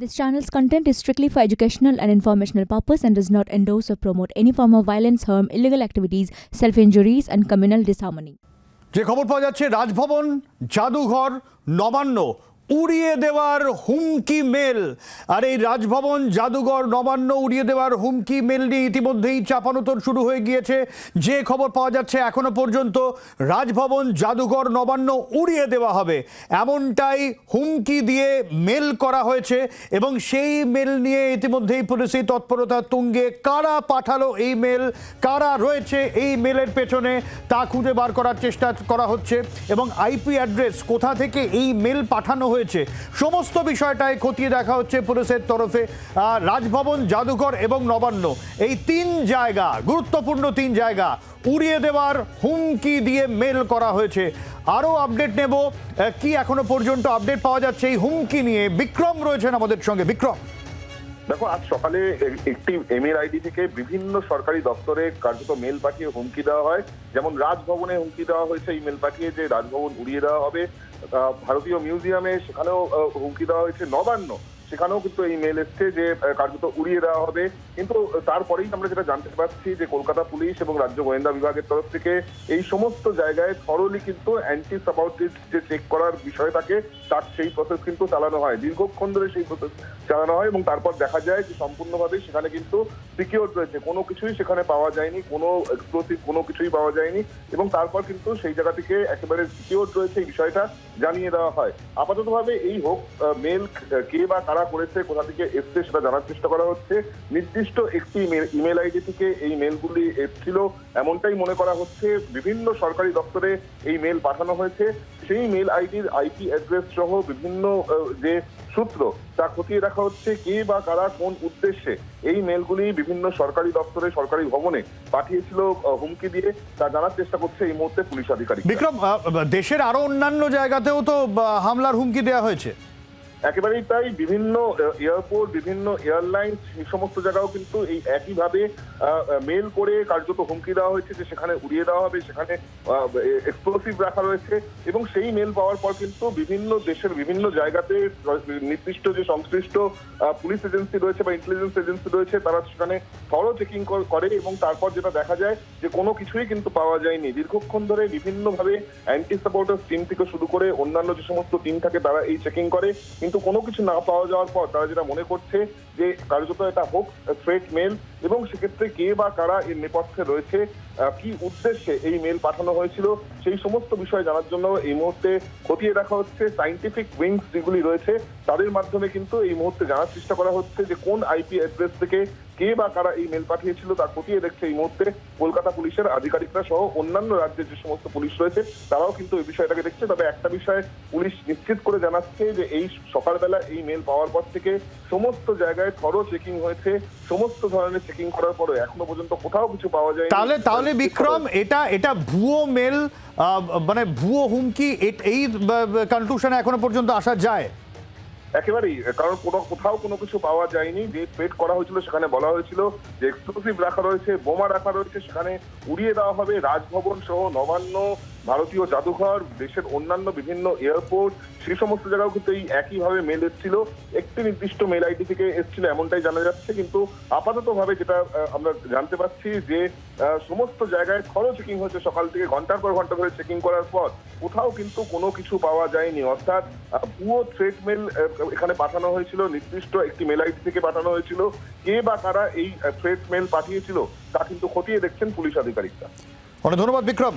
This channel's content is strictly for educational and informational purpose and does not endorse or promote any form of violence, harm, illegal activities, self-injuries and communal disharmony. যে খবর পাওয়া যাচ্ছে রাজভবন জাদুঘর নবান্ন উড়িয়ে দেওয়ার হুমকি mail. আর এই রাজভবন, জাদুঘর, নবান্ন উড়িয়ে দেওয়ার হুমকি মেল নিয়ে ইতিমধ্যেই চাপানোতর শুরু হয়ে গিয়েছে। যে খবর পাওয়া যাচ্ছে এখনও পর্যন্ত রাজভবন, জাদুঘর, নবান্ন উড়িয়ে দেওয়া হবে। এমনটাই হুমকি দিয়ে মেল করা হয়েছে এবং সেই মেল নিয়ে ইতিমধ্যেই পুলিশি তৎপরতা তুঙ্গে কারা পাঠালো এই মেল, কারা রয়েছে এই মেলের পেছনে তা খুঁজে বার করার চেষ্টা করা হচ্ছে এবং আইপি অ্যাড্রেস কোথা থেকে এই মেল পাঠানো হয়েছে সমস্ত বিষয়টাই খতিয়ে দেখা হচ্ছে পুলিশের তরফে। রাজভবন, জাদুঘর এবং নবান্ন। এই তিন জায়গা, গুরুত্বপূর্ণ তিন জায়গা উড়িয়ে দেওয়ার হুমকি দিয়ে মেল করা হয়েছে। আরও আপডেট নেব কি এখনও পর্যন্ত আপডেট পাওয়া যাচ্ছে এই হুমকি নিয়ে। বিক্রম রয়েছেন আমাদের সঙ্গে। বিক্রম। দেখো, আজ সকালে একটি এমএল আইডি থেকে বিভিন্ন সরকারি দপ্তরে কার্যত মেল পাঠিয়ে হুমকি দেওয়া হয়। যেমন রাজভবনে হুমকি দেওয়া হয়েছে, এই মেল পাঠিয়ে যে রাজভবন উড়িয়ে দেওয়া হবে ভারতীয় মিউজিয়ামে সেখানেও হুমকি দেওয়া হয়েছে নবান্ন। সেখানেও কিন্তু এই মেল এসছে যে কার্যত উড়িয়ে দেওয়া হবে। কিন্তু তারপরেই আমরা যেটা জানতে পারছি যে কলকাতা পুলিশ এবং রাজ্য গোয়েন্দা বিভাগের তরফ থেকে এই সমস্ত জায়গায় থরলি কিন্তু অ্যান্টি সাবাউটিস যে চেক করার বিষয় থাকে তার সেই প্রসেস কিন্তু চালানো হয়। দীর্ঘক্ষণ ধরে সেই প্রসেস চালানো হয় এবং তারপর দেখা যায় যে সম্পূর্ণভাবে সেখানে কিন্তু সিকিউর রয়েছে। কোনো কিছুই সেখানে পাওয়া যায়নি, কোনো এক্সপ্লোসিভ কোনো কিছুই পাওয়া যায়নি এবং তারপর কিন্তু সেই জায়গা থেকে একেবারে সিকিউর রয়েছে এই বিষয়টা। জানিয়ে দেওয়া হয়। আপাততভাবে এই হোক মেল কে বা কারা করেছে, কোথা থেকে এসছে সেটা জানার চেষ্টা করা হচ্ছে। নির্দিষ্ট একটি ইমেল আইডি থেকে এই মেলগুলি এসছিল। এমনটাই মনে করা হচ্ছে, বিভিন্ন সরকারি দপ্তরে এই মেল পাঠানো হয়েছে। সেই মেল আইডির আইপি অ্যাড্রেস সহ বিভিন্ন যে সূত্র তা খতিয়ে দেখা হচ্ছে কে বা কারা কোন উদ্দেশ্যে। এই মেলগুলি বিভিন্ন সরকারি দপ্তরে, সরকারি ভবনে পাঠিয়েছিল হুমকি দিয়ে। তা জানার চেষ্টা করছে এই মুহূর্তে পুলিশ আধিকারিক বিক্রম দেশের আরও অন্যান্য জায়গাতেও তো হামলার হুমকি দেওয়া হয়েছে। একেবারেই তাই, বিভিন্ন এয়ারপোর্ট বিভিন্ন এয়ারলাইন্স এই সমস্ত জায়গাও কিন্তু এই একইভাবে মেল করে কার্যত হুমকি দেওয়া হয়েছে যে সেখানে উড়িয়ে দেওয়া হবে, সেখানে এক্সপ্লোসিভ রাখা রয়েছে এবং সেই মেল পাওয়ার পর কিন্তু বিভিন্ন দেশের বিভিন্ন জায়গাতে নির্দিষ্ট যে সংশ্লিষ্ট পুলিশ এজেন্সি রয়েছে বা ইন্টেলিজেন্স এজেন্সি রয়েছে, তারা সেখানে থরো চেকিং করে এবং তারপর যেটা দেখা যায় যে কোনো কিছুই কিন্তু পাওয়া যায়নি। দীর্ঘক্ষণ ধরে বিভিন্নভাবে অ্যান্টি সাপোর্টার্স টিম থেকে শুরু করে অন্যান্য যে সমস্ত টিম থাকে, তারা এই চেকিং করে। কিন্তু কোনো কিছু না পাওয়া যাওয়ার পর তারা যেটা মনে করছে যে কার্যত এটা হোক থ্রেট মেল এবং সেক্ষেত্রে কে বা কারা এর নেপথ্যে রয়েছে কি উদ্দেশ্যে এই মেল পাঠানো হয়েছিল, সেই সমস্ত বিষয় জানার জন্য এই মুহূর্তে খতিয়ে দেখা হচ্ছে। সাইন্টিফিক উইংস যেগুলি রয়েছে, তাদের মাধ্যমে কিন্তু এই মুহূর্তে জানার চেষ্টা করা হচ্ছে যে কোন আইপি অ্যাড্রেস থেকে কে বা কারা এই মেল পাঠিয়েছিল তা খতিয়ে দেখছে এই মুহূর্তে কলকাতা পুলিশের আধিকারিকরা সহ অন্যান্য রাজ্যের যে সমস্ত পুলিশ রয়েছে, তারাও কিন্তু এই বিষয়টাকে দেখছে। তবে একটা বিষয়ে পুলিশ নিশ্চিত করে জানাচ্ছে যে এই সকালবেলা এই মেল পাওয়ার পর থেকে সমস্ত জায়গায় থরো চেকিং হয়েছে, সমস্ত ধরনের চেকিং করার পরে এখনও পর্যন্ত কোথাও কিছু পাওয়া যায় তাহলে তাহলে বিক্রম, এটা এটা ভুয়ো মেল মানে ভুয়ো হুমকি এই কনক্লুশনে এখনও পর্যন্ত আসা যায়? একেবারেই, কারণ কোনো, কোথাও কোনো কিছু পাওয়া যায়নি। যে পেট করা হয়েছিল সেখানে বলা হয়েছিল যে এক্সক্লুসিভ রাখা রয়েছে, বোমা রাখা রয়েছে, সেখানে উড়িয়ে দেওয়া হবে। রাজভবন সহ নবান্ন ভারতীয় জাদুঘর, দেশের অন্যান্য বিভিন্ন এয়ারপোর্ট সেই সমস্ত জায়গাও কিন্তু এই একইভাবে মেল এসেছিল। একটি নির্দিষ্ট মেল আইডি থেকে এসেছিল, এমনটাই জানা যাচ্ছে। কিন্তু আপাতত ভাবে যেটা আমরা জানতে পারছি যে সমস্ত জায়গায় খরচ চেকিং হয়েছে সকাল থেকে, ঘণ্টার পর ঘণ্টা ধরে চেকিং করার পর। কোথাও কিন্তু কোনো কিছু পাওয়া যায়নি। অর্থাৎ পুরো থ্রেট মেল এখানে পাঠানো হয়েছিল, নির্দিষ্ট একটি মেল আইডি থেকে পাঠানো হয়েছিল। কে বা কারা এই থ্রেট মেল পাঠিয়েছিল, তা কিন্তু খতিয়ে দেখছেন পুলিশ আধিকারিকরা। অনেক ধন্যবাদ, বিক্রম।